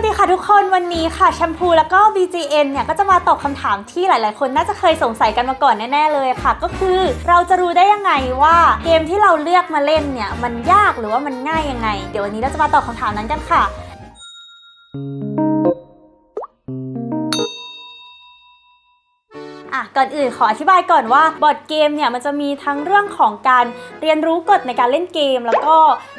วัสดีค่ะทุกคนวันนี้ค่ะแชมพูแล้วก็ BGN เนี่ยก็จะมาตอบคำถามที่หลาย ๆ คนน่าจะเคยสงสัยกันมาก่อนแน่ ๆ เลยค่ะ ก็คือเราจะรู้ได้ยังไงว่าเกมที่เราเลือกมาเล่นเนี่ยมันยากหรือว่ามันง่ายยังไง เดี๋ยววันนี้เราจะมาตอบคำถามนั้นกันค่ะ ก่อนอื่นขออธิบายก่อนว่าบอร์ดเกมเนี่ยมันจะมีทั้งเรื่องของการเรียนรู้กฎในการเล่นเกม แล้วก็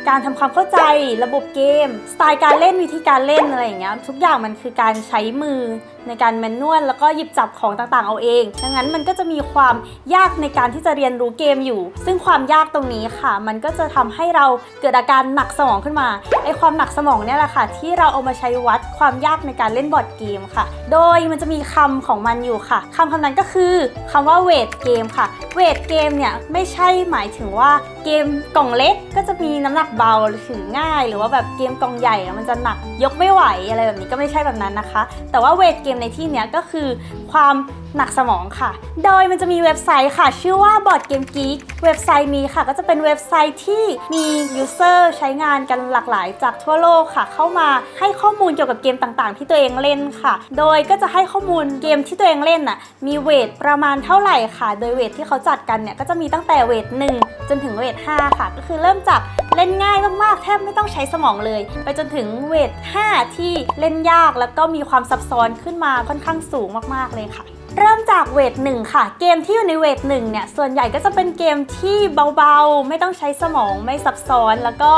การทำความเข้าใจระบบเกม สไตล์การเล่นวิธีการเล่นอะไรอย่างเงี้ยทุกอย่างมันคือการใช้มือในการแมนนวลแล้วก็หยิบจับของต่างๆ เอาเอง ดังนั้นมันก็จะมีความยากในการที่จะเรียนรู้เกมอยู่ ซึ่งความยากตรงนี้ค่ะ มันก็จะทำให้เราเกิดอาการหนักสมองขึ้นมาไอความหนักสมองเนี่ยแหละค่ะ ที่เราเอามาใช้วัดความยากในการเล่นบอร์ดเกมค่ะ โดยมันจะมีคำของมันอยู่ค่ะคำคำนั้นก็คือคำว่าเวทเกมค่ะเวทเกมเนี่ยไม่ใช่หมายถึงว่าเกมกล่องเล็กก็จะมีน้ำหนักเบาถือง่าย หรือว่าแบบเกมกล่องใหญ่อะมันจะหนักยกไม่ไหวอะไรแบบนี้ก็ไม่ใช่แบบนั้นนะคะ แต่ว่าเวทเกมในที่เนี้ยก็คือ ความ หนักสมองค่ะ โดยมันจะมีเว็บไซต์ค่ะ ชื่อว่า Board Game Geek เว็บไซต์นี้ค่ะ ก็จะเป็นเว็บไซต์ที่มียูเซอร์ใช้งานกันหลากหลายจากทั่วโลกค่ะ เข้ามาให้ข้อมูลเกี่ยวกับเกมต่างๆ ที่ตัวเองเล่นค่ะ โดยก็จะให้ข้อมูลเกมที่ตัวเองเล่นน่ะมีเวทประมาณเท่าไหร่ค่ะ โดยเวทที่เขาจัดกันเนี่ยก็จะมีตั้งแต่เวท1จนถึงเวท5ค่ะ ก็คือเริ่มจากเล่นง่ายมากๆแทบไม่ต้องใช้สมองเลย ไปจนถึงเวท5ที่เล่นยากแล้วก็มีความซับซ้อนขึ้นมาค่อนข้างสูงมากๆเลยค่ะ เริ่มจากเวทหนึ่งค่ะ เกมที่อยู่ในเวทหนึ่งเนี่ย ส่วนใหญ่ก็จะเป็นเกมที่เบาๆ ไม่ต้องใช้สมองไม่ซับซ้อนแล้วก็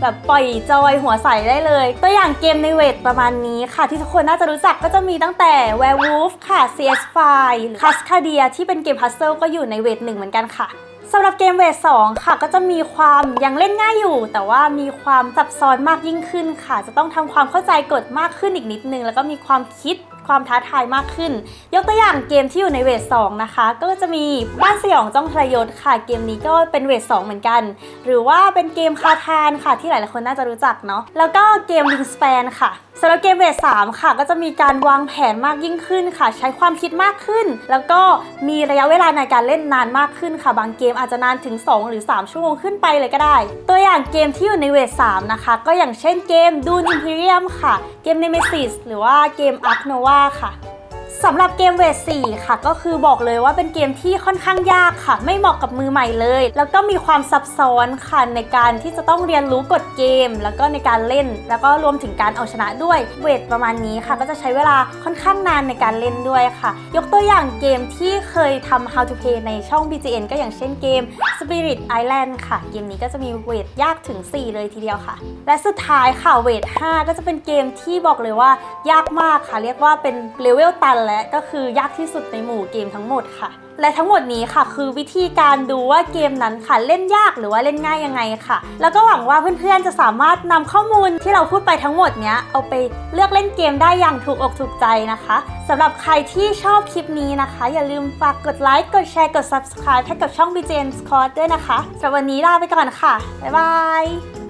แบบปล่อยจอยหัวใสได้เลย ตัวอย่างเกมในเวทประมาณนี้ค่ะ ที่ทุกคนน่าจะรู้จักก็จะมีตั้งแต่ Werewolf ค่ะ CS5 หรือ Cascadia ที่เป็นเกมพัซเซิลก็อยู่ในเวทหนึ่งเหมือนกันค่ะสำหรับเกมเวท2ค่ะ ก็จะมีความยังเล่นง่ายอยู่ แต่ว่ามีความซับซ้อนมากยิ่งขึ้นค่ะ จะต้องทำความเข้าใจกฎมากขึ้นอีกนิดนึง แล้วก็มีความคิด ความท้าทายมากขึ้น ยกตัวอย่างเกมที่อยู่ในเวท2นะคะ ก็จะมีบ้านสยองจ้องทรยศค่ะเกมนี้ก็เป็นเวท2เหมือนกัน หรือว่าเป็นเกมคาทานค่ะที่หลายๆคนน่าจะรู้จักเนาะแล้วก็เกม Wingspan ค่ะสำหรับเกมเวท3ค่ะ ก็จะมีการวางแผนมากยิ่งขึ้นค่ะ ใช้ความคิดมากขึ้น แล้วก็มีระยะเวลาในการเล่นนานมากขึ้นค่ะ บางเกมอาจจะนานถึง 2 หรือ 3 ชั่วโมงขึ้นไปเลยก็ได้ ตัวอย่างเกมที่อยู่ในเวท3นะคะ ก็อย่างเช่นเกม Dune Imperium ค่ะ เกม Nemesis หรือว่าเกม Ark Nova ค่ค่ะ สำหรับเกมเวท4ค่ะ ก็คือบอกเลยว่าเป็นเกมที่ค่อนข้างยากค่ะ ไม่เหมาะกับมือใหม่เลย แล้วก็มีความซับซ้อนค่ะในการที่จะต้องเรียนรู้กฎเกม แล้วก็ในการเล่น แล้วก็รวมถึงการเอาชนะด้วยเวทประมาณนี้ค่ะ ก็จะใช้เวลาค่อนข้างนานในการเล่นด้วยค่ะ ยกตัวอย่างเกมที่เคยทำ How to Play ในช่อง BGN ก็อย่างเช่นเกม Spirit Island ค่ะ เกมนี้ก็จะมีเวทยากถึง 4 เลยทีเดียวค่ะ และสุดท้ายค่ะเวท5ก็จะเป็นเกมที่บอกเลยว่ายากมากค่ะ เรียกว่าเป็นเลเวลตันและก็คือยากที่สุดในหมู่เกมทั้งหมดค่ะ และทั้งหมดนี้ค่ะ คือวิธีการดูว่าเกมนั้นค่ะเล่นยากหรือว่าเล่นง่ายยังไงค่ะ แล้วก็หวังว่าเพื่อนๆจะสามารถนำข้อมูลที่เราพูดไปทั้งหมดเนี้ยเอาไปเลือกเล่นเกมได้อย่างถูกอกถูกใจนะคะสำหรับใครที่ชอบคลิปนี้นะคะ อย่าลืมฝากกดไลค์กดแชร์กด subscribe ให้กับช่อง BJN Squad ด้วยนะคะสำหรับวันนี้ลาไปก่อนค่ะบ๊ายบาย